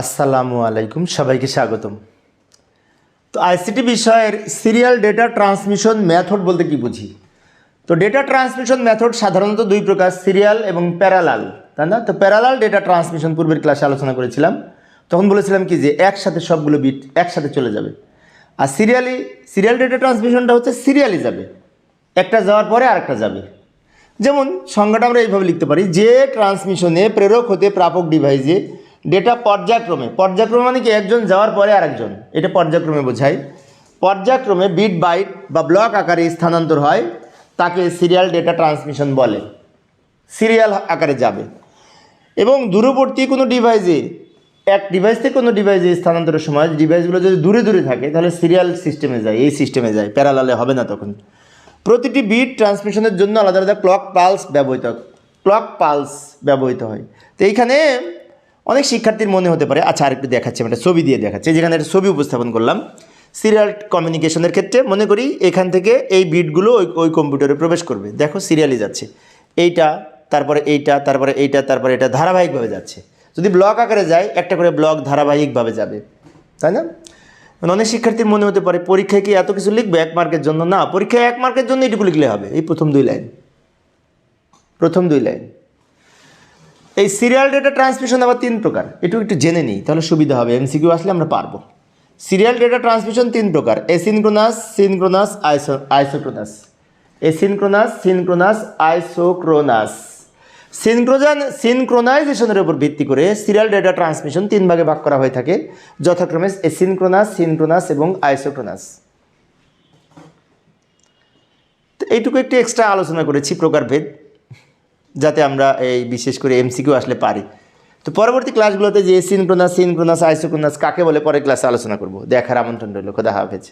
আসসালামু আলাইকুম, সবাইকে স্বাগতম। তো আইসিটি বিষয়ের সিরিয়াল ডেটা ট্রান্সমিশন মেথড বলতে কি বুঝি? তো ডেটা ট্রান্সমিশন মেথড সাধারণত দুই প্রকার, সিরিয়াল এবং প্যারালাল। তাই না? তো প্যারালাল ডেটা ট্রান্সমিশন পূর্বের ক্লাসে আলোচনা করেছিলাম। তখন বলেছিলাম কি যে একসাথে সবগুলো বিট একসাথে চলে যাবে। আর সিরিয়ালি, সিরিয়াল ডেটা ট্রান্সমিশনটা হচ্ছে সিরিয়ালি যাবে। একটা যাওয়ার পরে আরেকটা যাবে। যেমন সংজ্ঞাটা আমরা এইভাবে লিখতে পারি, যে ট্রান্সমিশনে প্রেরক হতে প্রাপক ডিভাইসে ডেটা পর্যায়ক্রমে পর্যায়ক্রমে মানে কি? একজন যাওয়ার পরে আরেকজন। এটা পর্যায়ক্রমে বোঝায় পর্যায়ক্রমে বিট বাইট বা ব্লক আকারে স্থানান্তর হয়, তাকে সিরিয়াল ডেটা ট্রান্সমিশন বলে। সিরিয়াল আকারে যাবে। এবং দূরবর্তী কোনো ডিভাইসে এক ডিভাইস থেকে কোনো ডিভাইসে স্থানান্তরের সময় ডিভাইসগুলো যদি দূরে দূরে থাকে, তাহলে সিরিয়াল সিস্টেমে যায়, এই সিস্টেমে যায় প্যারালালে হবে না তখন। প্রতিটি বিট ট্রান্সমিশনের জন্য আলাদা আলাদা ক্লক পালস ব্যবহৃত ক্লক পালস ব্যবহৃত হয়। তো এইখানে অনেক শিক্ষার্থীর মনে হতে পারে আচ্ছা আরেকটু দেখাচ্ছি, আমি একটা ছবি দিয়ে দেখাচ্ছি। যেখানে একটা ছবি উপস্থাপন করলাম সিরিয়াল কমিউনিকেশনের ক্ষেত্রে মনে করি এখান থেকে এই বিটগুলো ওই ওই কম্পিউটারে প্রবেশ করবে। দেখো সিরিয়ালি যাচ্ছে। এইটা, তারপরে এইটা তারপরে এইটা, তারপরে এটা ধারাবাহিকভাবে যাচ্ছে। যদি ব্লক আকারে যায়, একটা করে ব্লক ধারাবাহিকভাবে যাবে। তাই না? মানে অনেক শিক্ষার্থীর মনে হতে পারে, পরীক্ষায় কি এত কিছু লিখবে এক মার্কের জন্য? না, পরীক্ষায় এক মার্কের জন্য এটুকু লিখলে হবে। এই প্রথম দুই লাইন প্রথম দুই লাইন এই সিরিয়াল ডেটা ট্রান্সমিশন আবার তিন প্রকার। একটু একটু জেনে নিই, তাহলে সুবিধা হবে। এমসিকিউ আসলে আমরা পারব। সিরিয়াল ডেটা ট্রান্সমিশন তিন প্রকার। Asynchronous synchronous iso isochronous asynchronous synchronous isochronous সিনক্রোজান সিনক্রোনাইজেশনের উপর ভিত্তি করে সিরিয়াল ডেটা ট্রান্সমিশন তিন ভাগে ভাগ করা হয়ে থাকে। যথাক্রমে এসিনক্রোনাস সিনক্রোনাস এবং আইসোক্রোনাস এইটুকু একটু এক্সট্রা আলোচনা করেছি প্রকারভেদ। যাতে আমরা এই বিশেষ করে এমসিকিউ আসলে পারি। তো পরবর্তী ক্লাসগুলোতে যে সিনক্রোনাস সিনক্রোনাস আইসোক্রোনাস কাকে বলে পরে ক্লাসে আলোচনা করব। দেখার আমন্ত্রণ রইল। খোদা হাফেজ।